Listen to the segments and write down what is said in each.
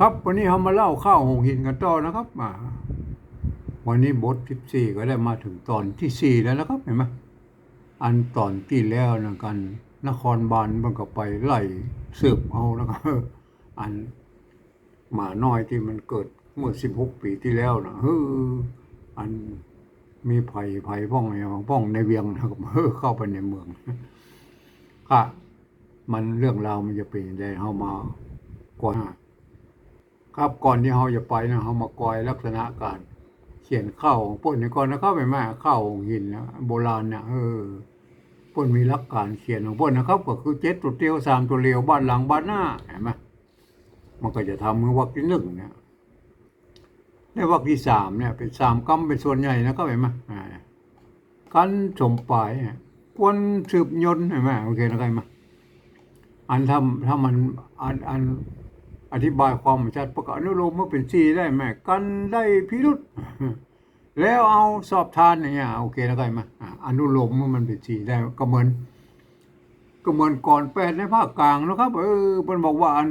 ครับ วันนี้เรามาเล่าข้าวหงหินกันต่อนะครับมาวันนี้บทที่สี่ก็ได้มาถึงตอนที่สี่แล้วนะครับเห็นไหมอันตอนที่แล้วนะกัน นครบาลมันก็ไปไล่สืบเอาแล้วก็อันหมาน้อยที่มันเกิดเมื่อสิบหกปีที่แล้วนะเฮ้ออันมีไผ่ไผ่พ่องไองพ่องในเวียงนะครับเฮ้อเข้าไปในเมืองค่ะมันเรื่องราวมันจะเป็นยังไงเฮามาก่อน ครับก่อนที่เราจะไปนะเรามากอยลักษณะการเขียนเข้าของพวกนี้ก่อนนะครับไปมาข้าหินนะโบราณเนี่ยเออพวกมีลักการเขียนของพวกนะครับ ก็คือเจ็ดตัวเตียวสามตัวเรียวบ้านหลังบ้านหน้าเห็นไหมมันก็จะทำมือวักที่หนึ่งเนี่ยในวักที่สามเนี่ย เป็นสามกำเป็นส่วนใหญ่นะครับเห็นไหมอ่ากันสมปลายเนี่ยกวนสืบยนต์เห็นไหมโอเคนะครับเห็นไหมอันทำถ้ามันอันอัน ธิบายความชัดประกาศอนุโลมว่าเป็นสีได้ไหมกันได้พิรุษแล้วเอาสอบทานเงี้ยโอเคนะครับมาอนุโลมว่ามันเป็นสีได้ก็เหมือน ก็เหมือนก่อนแปดในภาคกลางนะครับ เออมันบอกว่าอัน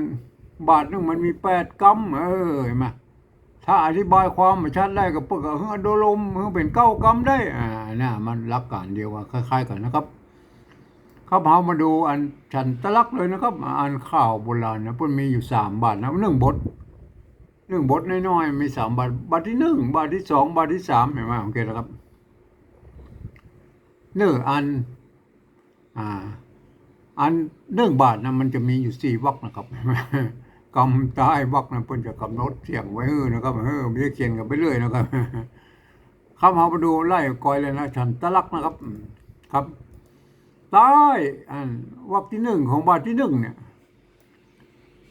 บาทนึงมันมีแปดกำเออเห็นไหมถ้าอธิบายความชัดได้ก็เปิดเฮือนุโลมเฮือเป็นเก้ากำได้อ่าน่ะมันหลักการเดียวกันคล้าย ๆ กันนะครับ ครับเรามาดูอันฉันตะลักเลยนะครับอันข้าวโบราณนะเพิ่นมีอยู่สามบาทนะหนึ่งบทหนึ่งบทน้อยๆมีสามบาทบาทที่หนึ่งบาทที่สองบาทที่สามเห็นไหมโอเคนะครับเนื้ออันอ่าอันหนึ่งบาทนะมันจะมีอยู่สี่วรรคนะครับกำใต้วรรคนะเพิ่นจะกำหนดเสียงไว้เออนะครับเออไม่ได้เขียนกันไปเรื่อยนะครับครับเรามาดูไล่กอยเลยนะฉันตะลักนะครับ ครับ ใต้อันวรรคที่หนึ่งของบาทที่หนึ่งเนี่ย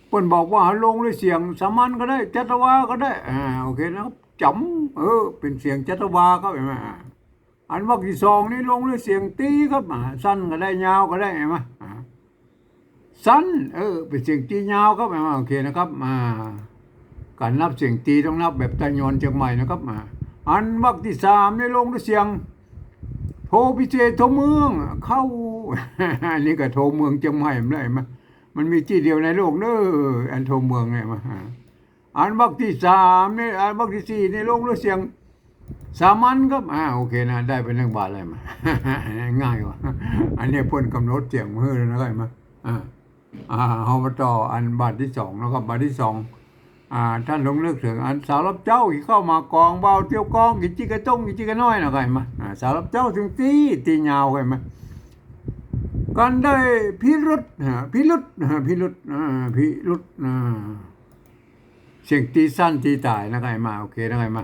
เพิ่นบอกว่าลงด้วยเสียงสามัญก็ได้จัตวาก็ได้อ่าโอเคนะครับจำเออ เป็นเสียงจัตวาครับเห็นไหมอันวรรคที่สองนี่ลงด้วยเสียงตีครับอ่าสั้นก็ได้ยาวก็ได้เห็นไหมอ่าสั้นเออ เป็นเสียงตียาวครับเห็นไหมโอเคนะครับอ่าการนับเสียงตีต้องนับแบบตะยอนเชียงใหม่นะครับอ่าอันวรรคที่สามนี่ลงด้วยเสียง ทรพิเศษโทรเมือง เข้าอันนี้ก็โทรเมืองเชียงใหม่ไม่ได้ไหมยมันมีที่เดียวในโลกเด้ออันโทรเมืองเนี่ยมาอันบักที่สามนี่อันบักที่สี่นี่ลงด้เสียงสามัญครับอ่าโอเคนะ ได้เป็นเรื่องบาทเลยมาง่ายกว่าอันนี้พ่นกำหนดเสียงมือแล้วนะครับมาอ่าอ่าเอามาต่ออันบาทที่สองนะครับบาทที่สอง อ่าท่านลงเลือกถึงอันสาวรับเจ้าที่เข้ามากองเบาเตียวกองกิจิกระต้งกิจิกระน้อยนะไงมาอ่าสาวรับเจ้าถึงตีตียาวไงมากันได้พิรุษฮะพิรุษฮะพิรุษพิรุษเสียงตีสั้นตีตายนะไงมาโอเคนะไงมา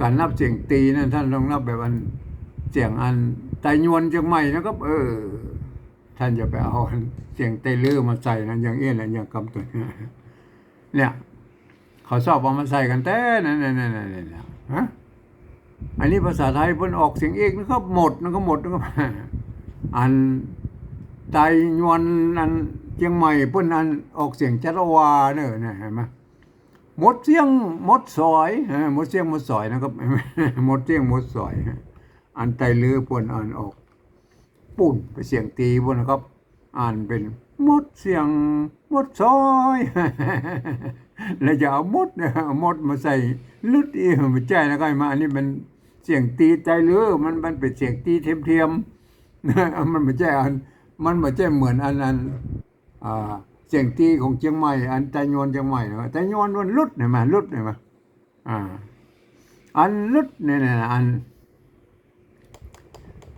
การนับเสียงตีนั่นท่านลองนับแบบอันเสียงอันไตยวนจังใหม่นะครับ เออ ท่านจะไปเอาเสียงไตเลือมาใส่นะอย่างเอี้ยนอะไรอย่างกำตัวเนี่ย เขาชอบเอามาใส่กันแต่นั่นนั่นนั่นนั่นฮะอันนี้ภาษาไทยเพิ่นออกเสียงเอกนะครับหมดนะครับหมดนะครับอันไตยวนอันเชียงใหม่เพิ่นอันออกเสียงจัตวาเนอะนะเห็นไหมหมดเสียงหมดสอยหมดเสียงหมดสอยนะครับหมดเสียงหมดสอย อันไตลือเพิ่นอ่านออกปุ่นไปเสียงตีพ่นนะครับ อ่านเป็นหมดเสียงหมดซอย แล้วจะเอามดเอามดมาใส่ลุดอีกไม่ใช่นะก็มาอันนี้มันเสียงตีใจเรือมันมันเป็นเสียงตีเทียมเทียมๆมันไม่ใช่อันมันไม่ใช่เหมือนอันอันอ่าเสียงตีของเชียงใหม่อันไตยวนเชียงใหม่นะไตยวนมันลุดเห็นไหมลุดเห็นไหมอ่าอันลุดเนี่ยนะอัน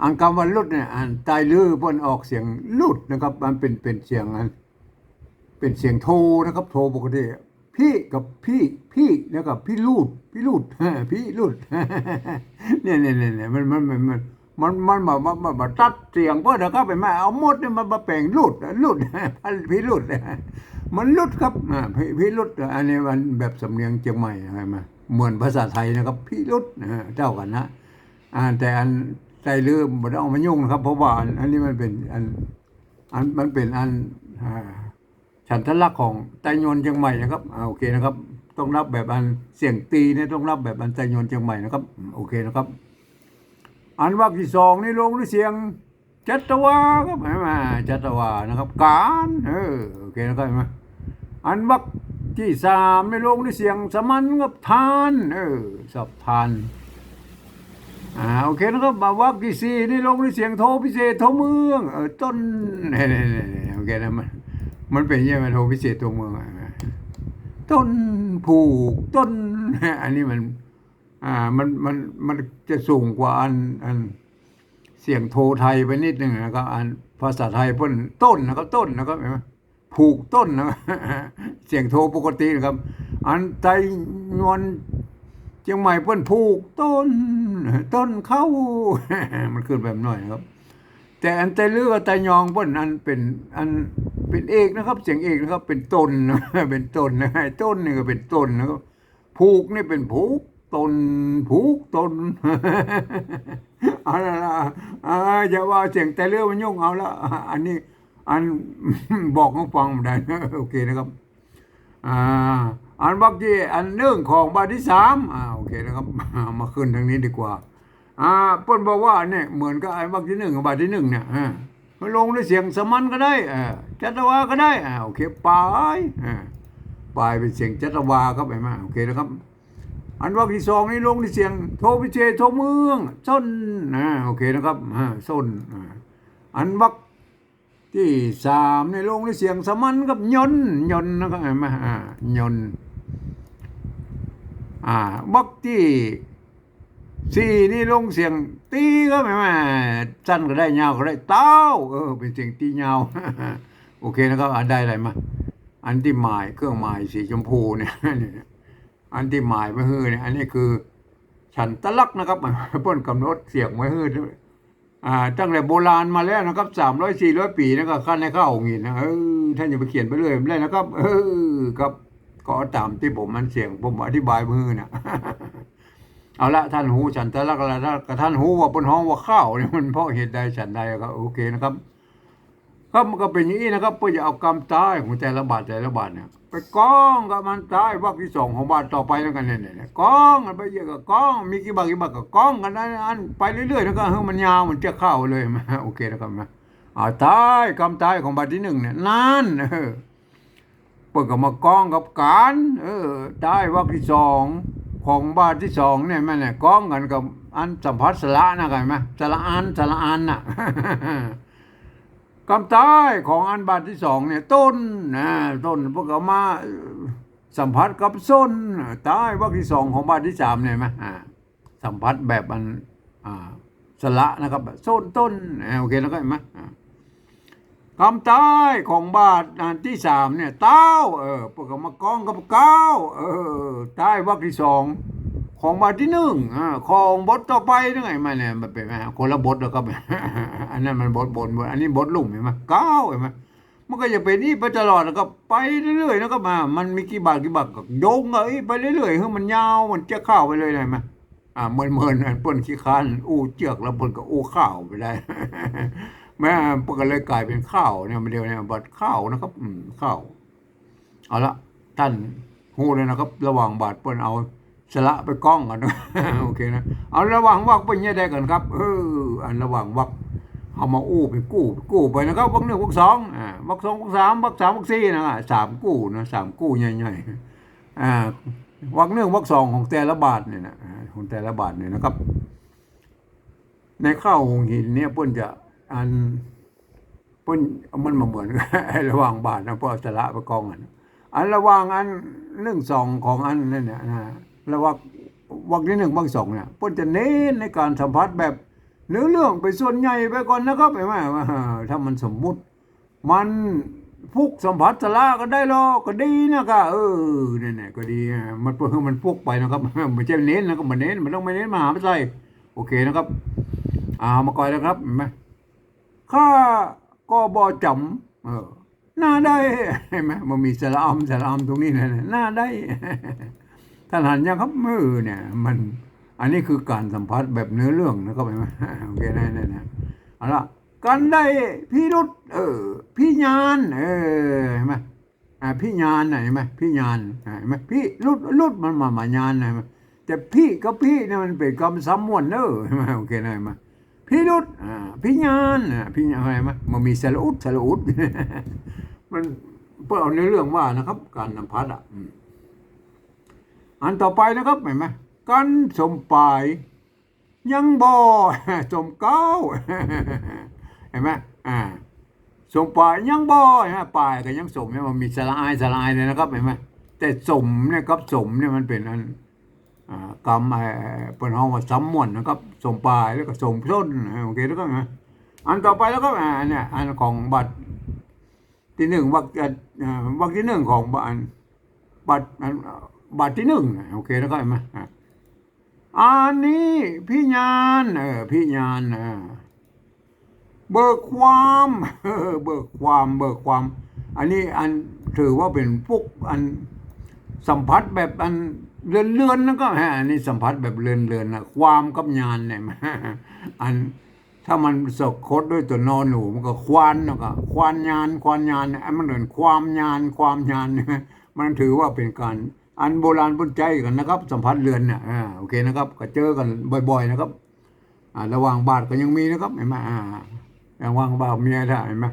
อันคำว่าลุดเนี่ยอันตายลือเพิ่นออกเสียงลุดนะครับ มันเป็นเป็นเสียงอันเป็นเสียงโทนะครับ โทปกติ พี่กับพี่พี่แล้วกับพี่ลูดพี่ลูดพี่ลูดเนี่ยเนี่ยเนี่ยเนี่ยมันมันมันมันมันมันมามามาตัดเสียงเพื่อนะครับไปมาเอาหมดเนี่ยมันมาแปลงลูดลูดพี่ลูดมันลุดครับพี่พี่ลุดอันนี้มันแบบสำเนียงเชียงใหม่ใช่ไหมเหมือนภาษาไทยนะครับ พี่ลุดเจ้ากันนะแต่อันใจลืมบ่ได้เอามายุ่งนะครับ เพราะว่าอันนี้มันเป็นอันอันมันเป็นอันอ ฉันทลักษณ์ของไตยนเชียงใหม่นะครับอ่าโอเคนะครับ ต้องรับแบบอันเสียงตีเนี่ยต้องรับแบบอันไตยนเชียงใหม่นะครับโอเคนะครับ อันวรรคที่สองนี่ลงด้วยเสียงจัตวาครับเห็นไหมจัตวานะครับ การเออโอเคนะครับเห็นไหมอันวรรคที่สามในลงด้วยเสียงสมันกับทานเออสับทานอ่าโอเคนะครับมาวักที่สี่นี่ลงด้วยเสียงโทพิเศษโทเมืองเออต้นเนี่ยโอเคนะมัน มันเป็นยังไงโทพิเศษตัวเมืองอะต้นผูกต้น อันนี้มัน อ่ามันมันมันจะสูงกว่าอันอันเสียงโทไทยไปนิดหนึ่งนะครับอันภาษาไทยพิ่นต้นนะครับต้นนะครับเห็นไหมผูกต้นนะเสียงโทปกตินะครับ อันไทยนวลเชียงใหม่เพิ่นผูกต้น ต้นเข้า มันขึ้นแบบหน่อยนะครับ แต่อันไตเลือกับไตยองเพิ่นอันเป็นอัน เป็นเอกนะครับ เสียงเอกนะครับ เป็นตนนะเป็นตนนะไอ้ต้นนี่ก็เป็นตนนะครับผูกนี่เป็นผูกตนผูกตนอาละละอย่าว่าเสียงแต่เรื่องมันยุ่งเอาละอันนี้ อันบอกให้ฟังไม่ได้โอเคนะครับอ่าอันบักที่อันเรื่องของบาทที่สามอ่าโอเคนะครับมาขึ้นทางนี้ดีกว่า อ่าเปิ้นบอกว่าเนี่ยเหมือนกับไอ้บักที่หนึ่งกับบาทที่หนึ่งเนี่ย ลงด้วยเสียงสมันก็ได้อ่าจัตวาก็ได้อ่าโอเคปลายอ่ปลายเป็นเสียงจัตวาครับไหมโอเคนะครับ อันว่าที่สองนี่ลงในเสียง โทพิเชโทเมืองส้นนะโอเคนะครับอ่าส้นอันวักที่สามในลงในเสียงสมันกับยนยนนะครับไหมอ่ายนอ่าวักที่ สี่นี่ลงเสียงตีก็ไม่แมาสั้นก็ได้ยาวก็ได้เต้าเออ เป็นเสียงตียาว โอเคนะครับอันได้อะไรมาอันที่หมายเครื่องหมายสีชมพูเนี่ยอันที่หมายไว้ฮือเนี่ยอันนี้คือ ฉันตะลักนะครับเพิ่นกำหนดเสียงไว้ฮือด้วยอ่าตั้งแต่โบราณมาแล้วนะครับสามร้อยสี่ร้อยปีนะครับขั้นให้เข้าองค์นี้นะเออท่านอย่าไปเขียนไปเรื่อยไม่ได้นะครับ เออครับก็ตามที่ผมมันเสียงผมอธิบายมือนะ เอาละท่านหูฉันตะลักษณ์แล้วก็ท่านหูว่าบนห้องว่าข้าวเนี่ยมันเพราะเหตุใดฉันใดก็โอเคนะครับครับมันก็เป็นอย่างนี้นะครับเพื่อจะเอากรรมตายของแต่ละบาทแต่ละบาทเนี่ยไปกองกับมันตายวักที่สองของบาทต่อไปแล้วกันเนี่ยเนี่ยกองกันไปเยอะกับกอง มีกี่บาทกี่บาทก็กองกันได้อันไปเรื่อยๆแล้วก็เฮ้ยมันยาวมันจะเข้าเลยมาโอเคนะครับนะอ่าตายกรรมตายของบาทที่หนึ่งเนี่ยนั่นเออเปิดกับมากองกับการเออได้วักที่สอง ของบ้าทที่สองเนี่ยแม่เนี่ยก้องกันกับอันสัมพัสสละนะกันไหมสละอันสละอันน่ะกำตายของอันบาทที่สองเนี่ยต้นนะต้นพวกเอามาสัมผัสกับส้นตายวักที่สองของบาทที่สามเนี่ยไหมอ่าสัมผัสแบบอันอ่าสละนะครับส้นต้นโอเคแล้วก็เห็นไหม อ่ากำตายของบาทอันที่สามเนี่ยเต้าเออพวกอามากองกับเก้าเออตายวักที่สองของบาทที่หนึ่งอ่าของบทต่อไปนั่นไงมาเนี่ยมันเป็นไงคนละบทแล้วก็อันนั้นมันบทบทบทอันนี้บทลุ่มเห็นไหมเก้าเห็นไหมมันก็จะเป็นนี่ไปตลอดแล้วก็ไปเรื่อยๆแล้วก็มา มันมีกี่บาทกี่บาทก็โยงเอ้ยไปเรื่อยๆเฮ้ยมันยาวมันเจะเข้าวไปเลยเห็นไหมอ่าเมินเมินๆเปิ้นขี้คร้านอู้เจือกแล้วเปิ้นก็อู้ข้าวไปได้ แม่เปิ้นก็เลยกลายเป็นข้าวเนี่ยมันเดียวเนี่ยบัดข้าวนะครับ อืมข้าวเอาละท่านหูเลยนะครับ ระหว่างบาทเปิ้นเอาสละไปกล้องกันนะโอเคนะเอาระหว่างวักเป็นยังไงกันครับเอออันระหว่างวักเอามาอู้ไปกู้กู้ไปนะครับวักหนึ่งวักสองอ่าวักสองวักสามวักสามวักสี่นะสามกู้นะสามกู้ใหญ่ๆอ่าวักหนึ่งวักสองของแต่ละบาทเนี่ยนะของแต่ละบาทเนี่ยนะครับ ในข้าวหงหินเนี่ยเพิ่นจะ อันเพิ่นมันมาเหมือนระหว่างบาทนะเพราะสละไปกองกันอันระหว่างอันหนึ่งสองของอันนั่นเนี่ยนะระหว่างวักที่หนึ่งวักสองเนี่ยเพิ่นจะเน้นในการสัมผัสแบบเนื้อเรื่องไปส่วนใหญ่ไปก่อนนะครับเห็นไหมถ้ามันสมมุติ มันฟุกสัมผัสสลาก็ได้หรอกก็ดีนะครับเออเนี่ยเนี่ยก็ดี มันเพื่อมันฟุกไปนะครับไม่ใช่เน้นนะครับมันเน้นมันต้องไม่เน้นมหาไม่ใช่โอเคนะครับ อ่ามาก่อนนะครับเห็นไหม ข้าก็บ่จำเออหน้าได้เห็นไหมมันมีสระอมสระอมตรงนี้นะหน้าได้ท่านหันยังครับมือเนี่ย มัน อันนี้คือการสัมผัสแบบเนื้อเรื่องนะครับเห็นไหมโอเคได้ได้นะเอาละกันได้พี่รุษเออ พี่ญาณเออเห็นไหมอ่าพี่ญานเห็นไหมพี่ญาณอ่าเห็นไหมพี่รุษรุษมันมามาญานเห็นไหมแต่พี่กับพี่เนี่ยมันเป็นคำซ้ำมวนเนอะเห็นไหมโอเคได้ไหม พี่รุษพี่ญาณอ่าพี่ญาณอะไรไหมมันมีสระอุดสระอุดมันเพื่อเอาในเรื่องว่านะครับ การนำพัดอะอันต่อไปนะครับเห็นไหมกันสมปลาย ยังบ่สมเก้าเห็นไหมอ่าสมปลายยังบ่ฮะปลายก็ยังสมเนี่ยมันมีสลายสลายเลยนะครับเห็นไหมแต่สมเนี่ยกับสมเนี่ยมันเป็นอัน กรรมไอ้เป็นห้องว่าสำมวนนะครับส่งปลายแล้วก็ส่งส้นโอเคแล้วก็นอันต่อไปแล้วก็อ่าเนี่ยอันของบัตรที่หนึ่งวักอ่าวักที่หนึ่งของบัตรบัตรอันบัตรที่หนึ่งโอเคแล้วก็เห็นไหมาอันนี้พี่ญาณเออพี่ญาณเออเบิกความเบิกความเบิกความ อันนี้อันถือว่าเป็นพวกอันสัมผัสแบบอัน เลื่อนเลื่อนๆนก็ฮะอันนี้สัมผัสแบบเลื่อนเลื่อนๆนะความกับญาณเนี่ยอันถ้ามันสะกดด้วยตัวนอนหนูมันก็ควานนะก็ควานญาณควานญานอันมันเหมือนความญาณความญาณเนี่ยมันถือว่าเป็นการอันโบราณพุนใจกันนะครับ สัมผัสเรือนเนี่ยอ่าโอเคนะครับ ก็เจอกันบ่อย ๆ นะครับอ่าระหว่างบาทก็ยังมีนะครับเห็นไหมอ่าระหว่างบาทเมีอะไรเห็นไหม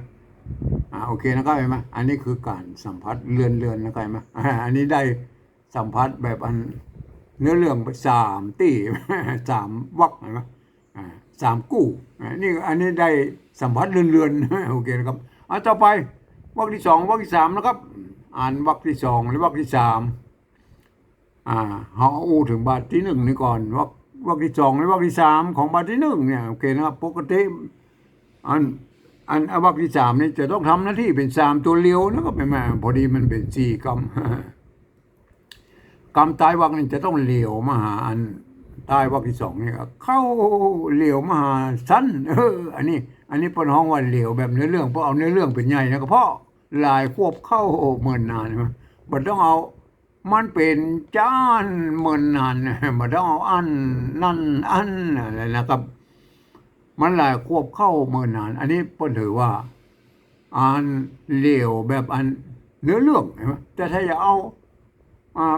อ่าโอเคนะครับเห็นไหมอันนี้คือการสัมผัสเลื่อนเลื่อนๆนะครับเห็นไหมอ่าอันนี้ได้ สัมผัสแบบอันเนื้อเรื่องสามตีสามวักนไหมอ่าสามกู้นี่อันนี้ได้สัมผัสเลื่อนเลื่อนๆโอเคนะครับอ่าต่อไปวักที่สองวักที่สามนะครับ อ่านวักที่สองหรือวักที่สามอ่าเขาอู้ถึงบาทที่หนึ่งนี่ก่อนวักวักที่สองหรือวักที่สามของบาทที่หนึ่งเนี่ยโอเคนะครับปกติอันอันอวักที่สามนี่จะต้องทำหน้าที่เป็นสามตัวเลี้ยวนะครับแม่แม่พอดีมันเป็นสี่กรรม กรรมตายวักนี่จะต้องเหลียวมาหาอันตายวักที่สองนี่ก็เข้าเหลียวมาหาสั้นเอออันนี้ อันนี้เป็นห้องว่าเหลียวแบบเนื้อเรื่องเพราะเอาเนื้อเรื่องเป็นใหญ่นะก็เพราะลายควบเข้าเมินนานนะมันต้องเอามันเป็นจ้านเมินนานมันต้องเอาอันนั่นอันอะไรนะครับ มันลายควบเข้าเมื่อนาน อันนี้เพิ่นถือว่าอ่านเหลียวแบบอันเนื้อเรื่องเห็นไหมแต่ถ้าจะเอาอ่า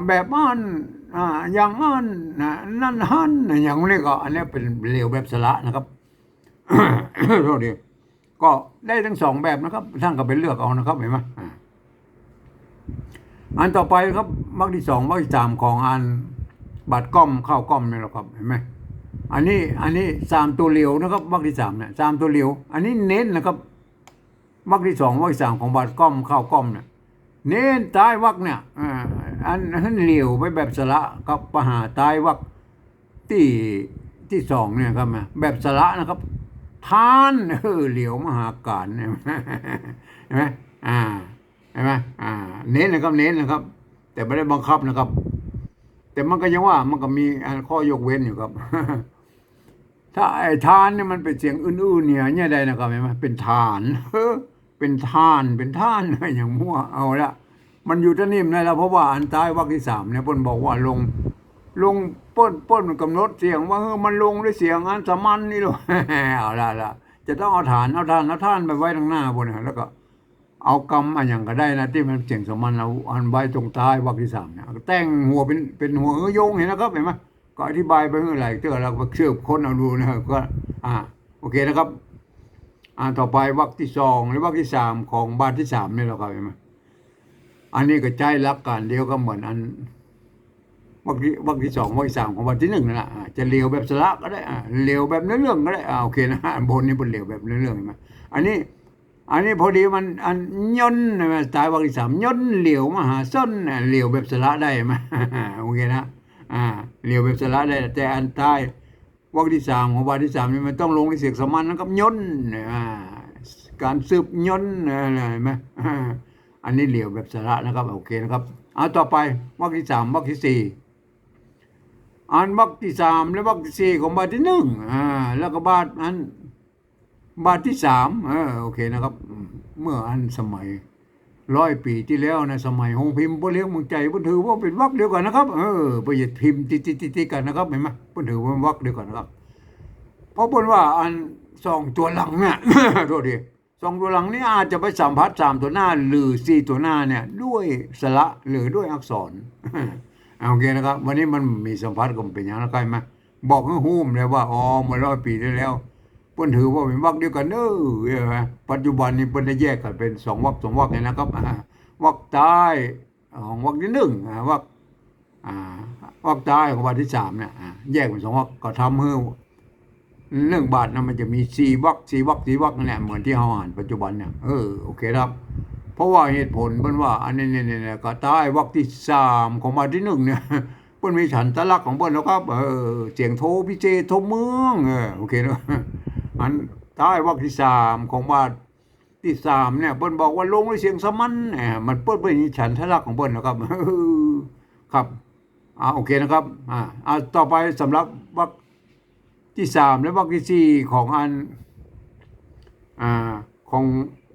แบบอันอ่าอย่างอันนะนั่นหันอย่างนี้ก็อันนี้เป็นเหลวแบบสละนะครับโทษดีก็ได้ทั้งสองแบบนะครับท่านก็ไปเลือกเอานะครับเห็นไหมอันต่อไปครับวรรคที่สองวรรคที่สามของอันบัตรก้อมเข้าก้อมนี่แหละครับเห็นไหมอันนี้อันนี้สามตัวเหลียวนะครับวรรคที่สามเนี่ยสามตัวเหลียวอันนี้เน้นนะครับวรรคที่สองวรรคที่สามของบาดก้อมเข้าก้อมเนี่ยเน้นตายวรรคเนี่ย อันนั้นเหลียวไปแบบสละกับปหาตายวรรคที่ที่สองเนี่ยครับนะแบบสละนะครับทานเออเหลียวมหาการเนี่ยเห็นไหมอ่าเห็นไหมอ่า เน้นนะครับเน้นนะครับ แต่ไม่ได้บังคับนะครับ แต่มันก็ยังว่ามันก็มีข้อยกเว้นอยู่ครับ ถ้าไอ้ทานเนี่ยมันเป็นเสียงอื่นๆเนี่ยเนี่ยใดนะครับเห็นไหมเป็นทานเออเป็นทานเป็นทานอย่างมั่วเอาละ มันอยู่ที่นิ่มได้แล้วเพราะว่าอันท้ายวรรคที่สามเนี่ยเพิ่นบอกว่าลง ลงป้นป้นกำหนดเสียงว่าเออมันลงด้วยเสียงอันสมันนี่หรอเอาละละจะต้องเอาฐานเอาฐานเอาท่านไปไว้ตรงหน้าบนนะแล้วก็ เอากรรมอันอย่างก็ได้นะที่มันเสียงสมันเอาอันไว้ตรงท้ายวรรคที่สามเนี่ยแต่งหัวเป็นเป็นหัวเออโยงเห็นนะครับเห็นไหมก็อธิบายไปเมื่อไหร่เจอเราก็เชื่อคนเอาดูนะครับก็อ่าโอเคนะครับ อ่าต่อไปวรรคที่สองหรือวรรคที่สามของบาทที่สามนี่เราครับเห็นไหม อันนี้ก็ใจรักกันเดียวก็เหมือนอันวรรคที่วรรคที่สองวรรคที่สามของบาทที่หนึ่งนั่นแหละจะเลียวแบบสละก็ได้อ่าเลียวแบบเนื้อเรื่องก็ได้อ่าโอเคนะอันบนนี้บนเลียวแบบเนื้อเรื่องเห็นไหมอันนี้ อันนี้พอดีมันอันย่นใช่ไหมตายวรรคที่สามย่นเลียวมหาส้นอะเลียวแบบสละได้ไหมโอเคนะอ่าเลียวแบบสละได้ แต่อันใต้วรรคที่สามของบาทที่สามนี่มันต้องลงในเสียงสมันนะครับย่นอ่าการสืบย่นอะไรไหม อันนี้เหลียวแบบสละนะครับโอเคนะครับเอาต่อไปวรรคที่สามวรรคที่สี่อ่านวรรคที่สามและวรรคที่สี่ของบาทที่หนึ่งอ่าแล้วก็บาทอันบาทที่สามเออโอเคนะครับ เมื่ออันสมัยร้อยปีที่แล้วนะสมัยหงพิมพ์พวเลี้ยงมืองใจพิ่นถือว่าเป็นวรรคเดียวกันนะครับ เออประหยัดพิมพ์ติดติดติติกันนะครับเห็นไหมพิ่นถือว่าวรรคเดียวกันนะครับ เพราะเพิ่นว่าอันสองตัวหลังเนี่ยโทษที สองตัวหลังนี่อาจจะไปสัมผัสสามตัวหน้าหรือสี่ตัวหน้าเนี่ย ด้วยสระหรือด้วยอักษรเอาโอเคนะครับ วันนี้มันมีสัมผัสก็เป็นอย่างนั้ใกล้ไหมบอกให้หูมเลยว่าอ๋อเมื่อร้อยปีที่แล้วเพิ่นถือว่าเป็นวรรคเดียวกันเด้อเห็นไหมปัจจุบันนี้เพิ่นได้แยกกันเป็นสองวรรคสองวรรคเลยนะครับวักท้ายของวักที่หนึ่งวักวักท้ายของวักที่สามเนี่ยแยกเป็นสองวักก็ทำให้ เรื่องบาทนะมันจะมีสี่วักสี่วักสี่วักนั่นแหละเหมือนที่เราอ่านปัจจุบันเนี่ยเออโอเคครับ เพราะว่าเหตุผลเพิ่นว่า อันนี้เนี่ยเนี่ยก็ใต้วรรคที่สามของมาทที่หนึ่งเนี่ยเพิ่นมีฉันทลักของเพิ่นแล้วครับเออเสียงโทพิเจโทเมืองเออโอเคเนอะอันใต้วรรคที่สามของมาทที่สามเนี่ยเพิ่นบอกว่าลงด้วยเสียงสมันแหมมันเปิ้นเป็นฉันทลักของเพิ่นนะครับเออครับอ่าโอเคนะครับอ่าอ่าต่อไปสำหรับวรรค ที่สามและวรรคที่สี่ของอันอ่าของ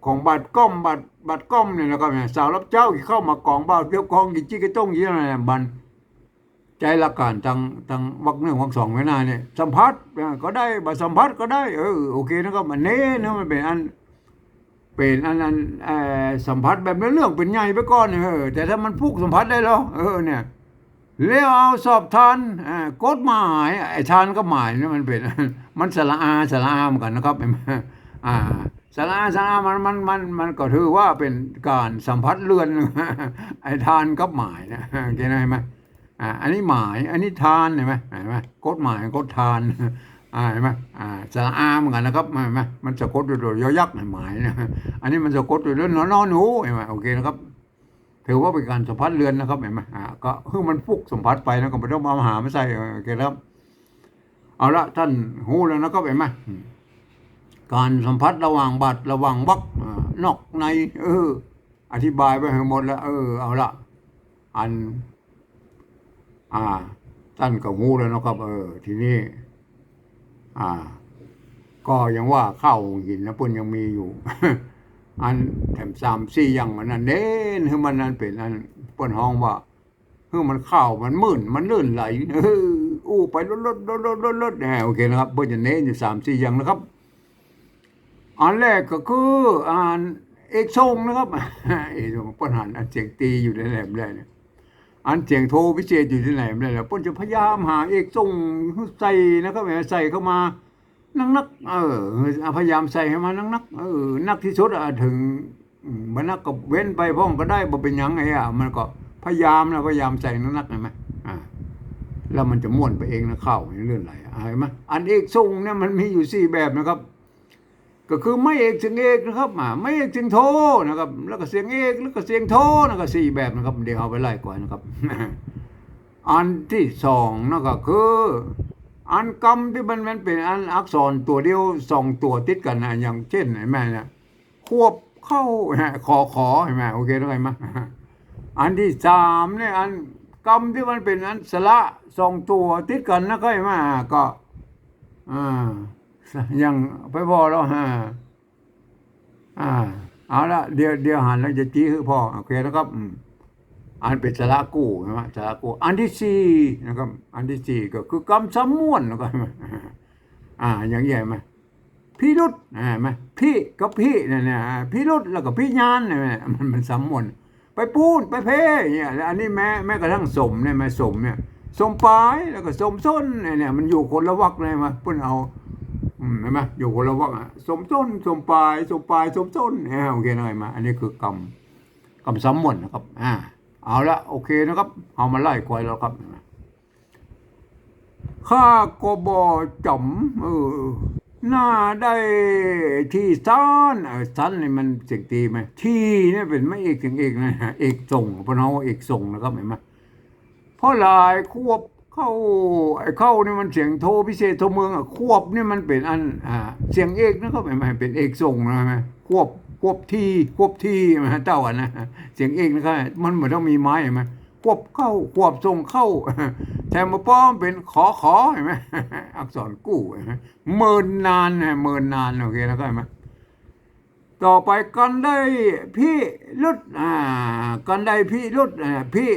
ของบัตรก้อมบัตรบัตรก้อมเนี่ยนะครับเนี่ยสาวรับเจ้าที่เข้ามากองบ้าเกี่ยวกองกิจิกต้องยี่อะไรเนี่ยบันใจละการทางทางวักหนึ่งวักสองไว้หน้าเนี่ยสัมผัสก็ได้บัตรสัมผัสก็ได้เออโอเคนะครับอันเน้นะมันเป็นอันเป็นอันอันเออสัมผัสแบบเรื่องเป็นใหญ่ไปก่อนเออแต่ถ้ามันพุกสัมผัสได้แล้วเออเนี่ย แล้วเอาสอบทานกฎหมายไอ้ทานก็หมายนี่มันเป็น มันสละอาสละอามกันนะครับอ่าสละอาสละอามันมันมันมันก็ถือว่าเป็นการสัมผัสเลือนไอ้ทานกับหมายนะเคนะเห็นไหมอ่าอันนี้หมายอันนี้ทานเห็นไหมเห็นไหมกฎหมายกฎทานอ่าเห็นไหมอ่าสระอาเหมือนกันนะครับเห็นไหมมันสะกดด้วยตัวยอยักษ์หมายนะอันนี้มันสะกดด้วยนอนหนูเห็นไหมโอเคนะครับ ถือว่าเป็นการสัมผัสเรือนนะครับเห็นไหมอ่าก็คือมันฟุกสัมผัสไปนะก็ไม่ต้องมาหาไม่ใส่โอเคครับเอาละท่านหูแล้วนะครับเห็นไหมการสัมผัสระหว่างบัตรระหว่างวักนอกใน เออ อธิบายไปห้หมดแล้ว เออ เอาละอัน อ่า ท่านก็หูแล้วนะครับ เออ ทีนี้ อ่า ก็ยังว่าข้าวหินนะเพิ่นยังมีอยู่ อันแถมสามสี่อย่างมันนั่นเน้นคือมันนั่นเป็นอันเปิ้นห้องว่าคือมันข้าวมันมื่นมันลื่นไหลเอออู้ไปรถรถรถรถรถรถแหมโอเคนะครับเพิ่นจะเน้นอยู่สามสี่อย่างนะครับ อันแรกก็คืออ่านเอกทรงนะครับเอกทรงป้นหันอันเสียงตีอยู่ในแหลมเลยเนี่ยอันเสียงโทพิเศษอยู่ที่ไหนไม่ได้แล้วป้นจะพยายามหาเอกทรงใส่นะครับแหมใส่เข้ามา นักนักเออพยายามใส่ให้มันนักนักเออนักที่สุดอะถึงมันนักก็เว้นไปพ้องก็ได้บ่เป็นยังไงอะมันก็พยายามนะพยายามใส่นักนักเห็นไหมอ่าแล้วมันจะม่วนไปเองนะเข้าเลื่อนไหลอะเห็นไหมอันเอกทรงเนี่ยมันมีอยู่สี่แบบนะครับ ก็คือไม่เอกเสียงเอกนะครับอ่าไม่เอกเสียงโทนะครับ แล้วก็เสียงเอกแล้วก็เสียงโทนะครับสี่แบบนะครับ เดี๋ยวเอาไปไล่ก่อนนะครับ อันที่สองนะก็คือ อันกรรมที่มันมันเป็นอันอักษรตัวเดียวสองตัวติดกันนะอย่างเช่นเห็นไหมเนี่ยควบเข้าขอขอเห็นไหมโอเคได้ไหมอันที่สามเนี่ยอันกรรมที่มันเป็นอันสละสองตัวติดกันนะก็เห็นไหมก็อ่าอยังไปพอแล้วฮะอ่าเอาละเดี๋ยวเดี๋ยวหันแล้วจะจี้คือพ่อโอเคนะครับ อันเป็นสระกู้ใช่ไหมสระกู้อันที่สี่นะครับ อันที่สี่ก็คือกำสมวนนะครับอ่า อย่างใหญ่ไหมพี่รุดอ่าไหมพี่กับพี่เนี่ยนะพี่รุดแล้วก็พี่ยานเนี่ยมันมันสมวนไปปูนไปเพเนี่ยแล้วอันนี้แม้แม้กระทั่งสมเนี่ยแม่สมเนี่ยสมปลายแล้วก็สมส้นเนี่ยเนี่ยมันอยู่คนละวักเลยมาเพิ่นเอาอืมเห็นไหมอยู่คนละวักสมส้นสมปลายสมปลายสมส้นเนี่ยโอเคหน่อยมา อันนี้คือกรรมกำซ้ำหมดนะครับอ่า เอาละโอเคนะครับ เอามาไล่ควายแล้วครับข้าก็บอจำเออหน้าได้ที่ซ้อนเออซ้อนนี่มันเสียงตีไหมที่นี่เป็นไม่เอกเสียงเอกนะฮะเอกส่งพน้องว่าเอกส่งนะครับเห็นไหมเพราะหลายควบเข้าไอ้เข้านี่มันเสียงโทพิเศษโทเมืองอะควบนี่มันเป็นอันอ่าเสียงเอกนะครับเห็นไหมเป็นเอกส่งนะไหมควบ ควบที่ควบที่นะฮะเจ้าอะนะเสียงเอกนะครับมันเหมือนต้องมีไม้เห็นไหมควบเข้าควบส่งเข้าแถมมาป้อมเป็นขอขอเห็นไหมอักษรกู้เห็นไหมเมินนานนะเมินนานโอเคแล้วก็เห็นไหมต่อไปกันได้พี่ลุดอ่ากันได้พี่ลุดอ่าพี่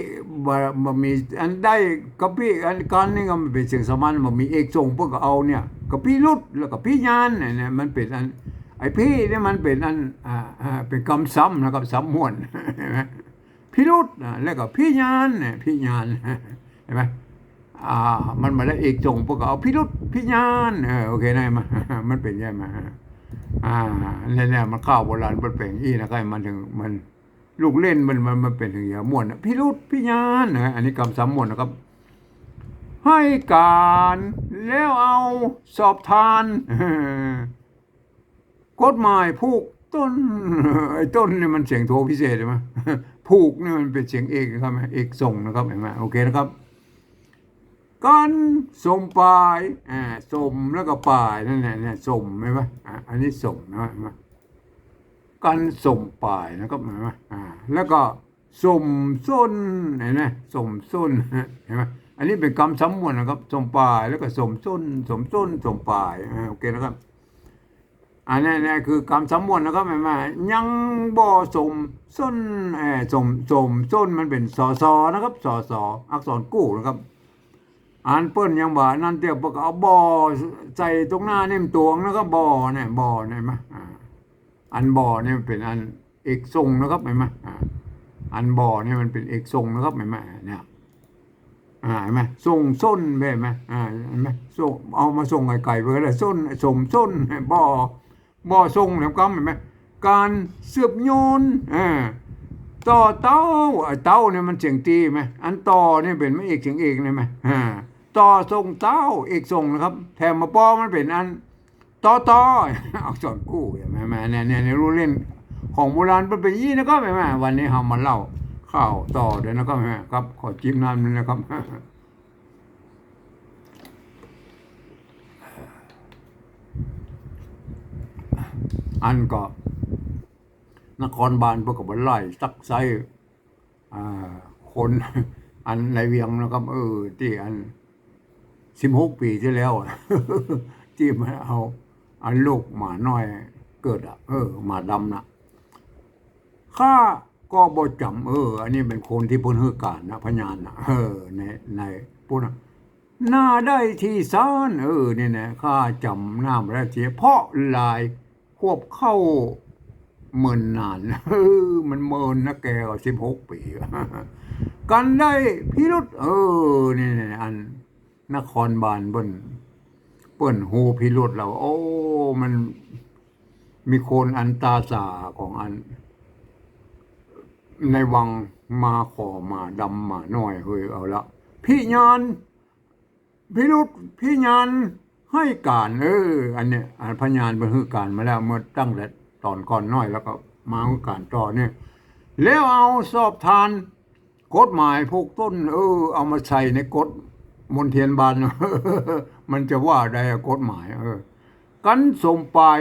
บ่บ่มีอันได้กับพี่อันกันนี่ก็มันเป็นเสียงสมานบ่มีเอกทรงพวกก็เอาเนี่ยกับพี่ลุดแล้วก็พี่ยานเนี่ยมันเป็นอัน ไอ้พี่เนี่ยมันเป็นอันอ่าอ่าเป็นคำซ้ำนะครับซ้ำม่วนพี่รุดอะแล้วก็พี่ยานเนี่ยพี่ยานเห็นไหมอ่า มันมาได้เอกจงพวกก็เอาพี่รุดพี่ยานเออโอเคได้มามันเป็นยังไงอ่าเนี่ยเนี่ยมันข้าวโบราณมันเป็นอี้นะครับมันถึงมันลูกเล่นมันมันมันเป็นถึงอย่างม่วนพี่รุธพี่ญาณนะอันนี้กำสามม่วนนะครับให้การแล้วเอาสอบทาน กฎหมายผูกต้นไอ้ต้นเนี่ยมันเสียงโทพิเศษใช่ไหมผูกเนี่ยมันเป็นเสียงเอกนะครับเอกส่งนะครับเห็นไหมโอเคนะครับการสมปลายอ่าสมแล้วก็ปลายนั่นแหละเนี่ยสมไหมวะอ่าอันนี้สมนะเห็นไหมการสมปลายนะครับเห็นไหมอ่าแล้วก็สมส้นเห็นไหมสมส้นเห็นไหมอันนี้เป็นคำสำมวนนะครับสมปลายแล้วก็สมส้นสมส้นสมปลายโอเคนะครับ อันนี้นี่คือกรรมสำมวนนะครับแม่มายังบ่สมส้นเออสมสมส้นมันเป็นสอสอนะครับสอสออักษรกู้นะครับอ่านเปิ้นยังบ่านั่นเตียวปกเอาบ่อใส่ตรงหน้าเนี่ยมันตวงนะครับบ่อเนี่ยบ่อเนี่ยมาอ่าอันบ่อเนี่ยเป็นอันเอกทรงนะครับห็นไหมอ่าอันบ่อเนี่ยมันเป็นเอกทรงนะครับเห็นไหมเนี่ยอ่าเห็นไหมส่งส้นไปเห็นไหมอ่าเห็นไหมส่งเอามาส่งไก่ไก่ไปก็ได้ส้นสมส้นบ่อ บ่อส่งแล้วก็เห็นไหมการเสือบโยนอ่าต่อเต้าไอเต้าเนี่ยมันเสียงตีไหมอันต่อเนี่ยเป็นไม่เอกเสียงเอกเลยไหมอ่าต่อส่งเต้าเอกส่งนะครับ แถมมาป้อมันเป็นอันต่อต่อเอาสอนกู้เห็นไหมแม่เนี่ยเนี่ยเนี่ยรู้เล่นของโบราณมันเป็นยางนี้นะครับแม่วันนี้เรามาเล่าข้าวต่อเดี๋ยวนะครับแม่ครับขอจิ้มน้ำนึงนะครับ อันก็นครบาลพวกกับไล่ซักไซคนอันในเวียงนะครับเออที่อันสิบหกปีที่แล้วที่มาเอาอันลูกหมาน้อยเกิดอะ เออหมาดำนะข้าก็บ่จำเออ อันนี้เป็นคนที่พ้นฮือการนะพญานนะเออในในพูดนะหน้าได้ที่ซ่านเออเนี่ยนะข้าจำหน้าม่ได้เสียเพราะลาย ควบเข้าเมินนานเออมันเมินนะแกก็สิบหกปี กันได้พิรุษเออนี่นอันนครบาลเปิ้นเปิ้นฮูพิรุษเรา โอ้ มันมีคนอันตาสาของอัน ในวังมาขอมาดำมาหน่อยเฮ้ยเอาละพี่ยานพิรุษพี่ยาน ให้การเอออันเนี้ยอันพญานเป็นฮือการมาแล้วเมื่อตั้งแต่ตอนก่อนน้อยแล้วก็มาฮือการต่อเนี่ยแล้วเอาสอบทานกฎหมายพวกต้น เออ เอามาใส่ในกฎมนเทียนบานมันจะว่าได้กฎหมาย เออ กันสมปลาย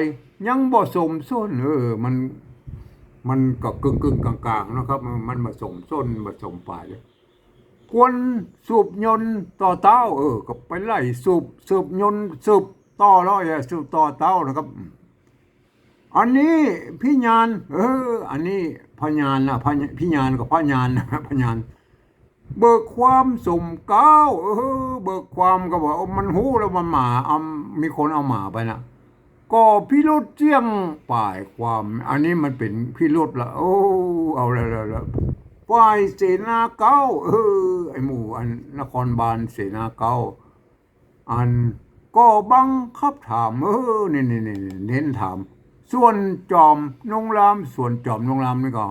ยังบ่สมส้น เออ มันมันก็กึ่งกึ่งกลางๆนะครับ มันมันผสมส้นผสมปลายเลย วรสูบยนต์ต่อเต้า เออ ก็ไปไล่สูบสูบยนต์สูบต่อแล้วอย่าสูบต่อเต้านะครับ อันนี้พี่ญาณเออ อันนี้พญานนะพญพี่ญาณกับพญานนะพญานเบิกความสมเก้าวเออ เบิกความก็บอกเอามันหู้แล้วมันหมาเอามีคนเอาหมาไปนะก็พิรุษเจียงป่ายความ อันนี้มันเป็นพิรุษละโอ้เอาละละละ ฝ่ายเสนาเก้าเออไอหมู่อันนครบาลเสนาเก้าอันก็บังคับถามเออนี่นี่นี่เน้นถาม ส่วนจอมนงรามส่วนจอมนงรามนี่ก็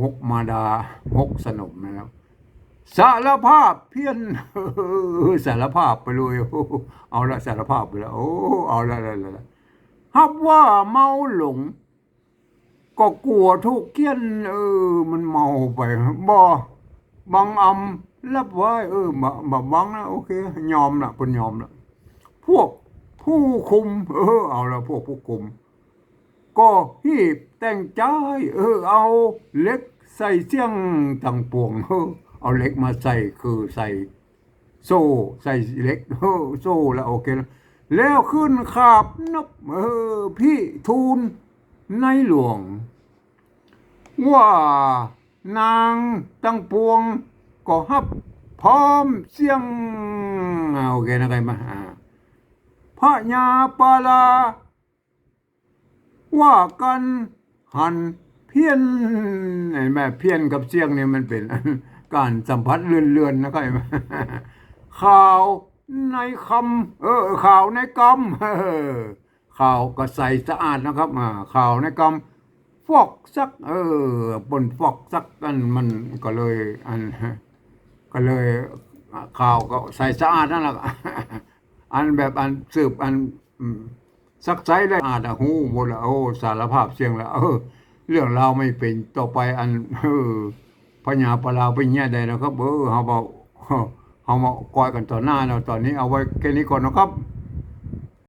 หกมาดาหกสนุกนะครับสารภาพเพี้ยนสารภาพไปเลยเอาละสารภาพไปแล้วโอ้เอาละละละละฮับว่าเมาหลง ก็กลัวทุกเกี้ยน เออ มันเมาไปบ่บางอำรับไว้เออมามาบังนะโอเค ยอมละเป็นยอมละพวกผู้คุม เออ เอาละพวกผู้คุม ก็ฮีบแต่งใจเออ เอาเล็กใส่เสียงต่างปวงเออเอาเล็กมาใส่คือใส่โซ่ใส่เล็กเออโซ่แล้วโอเคแล้วแล้วขึ้นขาบนบเออพี่ทูล ในหลวง ว่านางตั้งปวงก็ฮับพร้อมเสียงอ่าโอเคนะใครมาอ่าพระยาปาลา ว่ากันหันเพี้ยนเห็นไหมเพี้ยนกับเสียงเนี่ยมันเป็นการสัมผัสเลื่อนๆนะครับข่าวในคำเออข่าวในกำเออ ข่าวก็ใส่สะอาดนะครับอ่าข่าวในกำฟอกซัก เออปนฟอกซักกันมันก็เลยอันก็เลยข่าวก็ใส่สะอาดนั่นแหละอันแบบอันสืบอันซักไซเลยอาดอะหูหมดละโอ้สารภาพเสียงละเออ เรื่องเราไม่เป็นต่อไปอันเออพญาปลาไปเงี้ยใดนะครับเออเฮาบอกเฮามาก้อยกันต่อหน้าแล้วตอนนี้เอาไว้แค่นี้ก่อนนะครับ